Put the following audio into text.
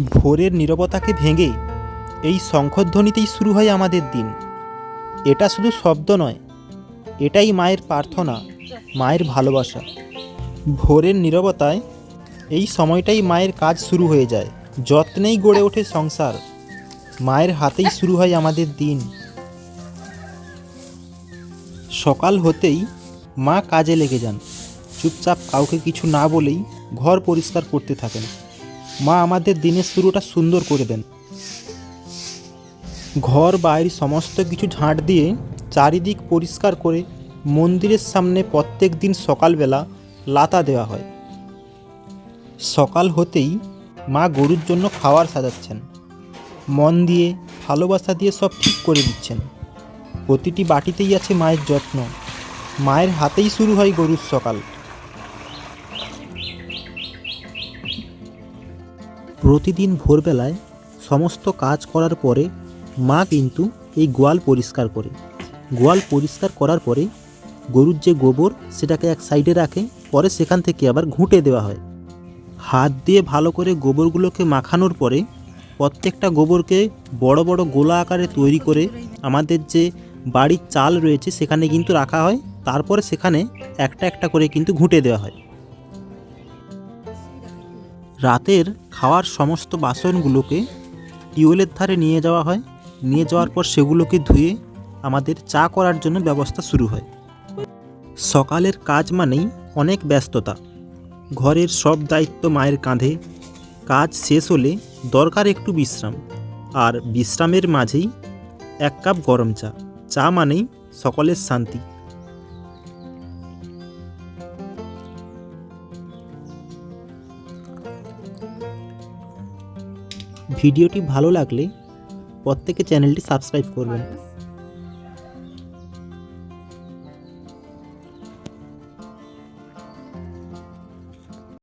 ভোরের নীরবতাকে ভেঙে এই শঙ্খধ্বনিতেই শুরু হয় আমাদের দিন। এটা শুধু শব্দ নয়, এটাই মায়ের প্রার্থনা, মায়ের ভালোবাসা। ভোরের নীরবতায় এই সময়টাই মায়ের কাজ শুরু হয়ে যায়। যত্নেই গড়ে ওঠে সংসার, মায়ের হাতেই শুরু হয় আমাদের দিন। সকাল হতেই মা কাজে লেগে যান। চুপচাপ কাউকে কিছু না বলেই ঘর পরিষ্কার করতে থাকেন। মা আমাদের দিনের শুরুটা সুন্দর করে দেন। ঘর বাইরে সমস্ত কিছু ঝাঁট দিয়ে চারিদিক পরিষ্কার করে মন্দিরের সামনে প্রত্যেক দিন সকালবেলা লাতা দেওয়া হয়। সকাল হতেই মা গরুর জন্য খাওয়ার সাজাচ্ছেন। মন দিয়ে ভালোবাসা দিয়ে সব ঠিক করে দিচ্ছেন। প্রতিটি বাটিতেই আছে মায়ের যত্ন। মায়ের হাতেই শুরু হয় গরুর সকাল। প্রতিদিন ভোরবেলায় সমস্ত কাজ করার পরে মা কিন্তু এই গোয়াল পরিষ্কার করে। গোয়াল পরিষ্কার করার পরে গরুর যে গোবর সেটাকে এক সাইডে রাখে, পরে সেখান থেকে আবার ঘুঁটে দেওয়া হয়। হাত দিয়ে ভালো করে গোবরগুলোকে মাখানোর পরে প্রত্যেকটা গোবরকে বড় বড় গোলা আকারে তৈরি করে আমাদের যে বাড়ির চাল রয়েছে সেখানে কিন্তু রাখা হয়, তারপরে সেখানে একটা একটা করে কিন্তু ঘুঁটে দেওয়া হয়। রাতের খাওয়ার সমস্ত বাসনগুলোকে টিউবওয়েলের ধারে নিয়ে যাওয়া হয়। নিয়ে যাওয়ার পর সেগুলোকে ধুয়ে আমাদের চা করার জন্য ব্যবস্থা শুরু হয়। সকালের কাজ মানেই অনেক ব্যস্ততা। ঘরের সব দায়িত্ব মায়ের কাঁধে। কাজ শেষ হলে দরকার একটু বিশ্রাম। আর বিশ্রামের মাঝেই এক কাপ গরম চা। চা মানেই সকলের শান্তি। ভিডিওটি ভালো লাগলে প্রত্যেকে চ্যানেলটি সাবস্ক্রাইব করবেন।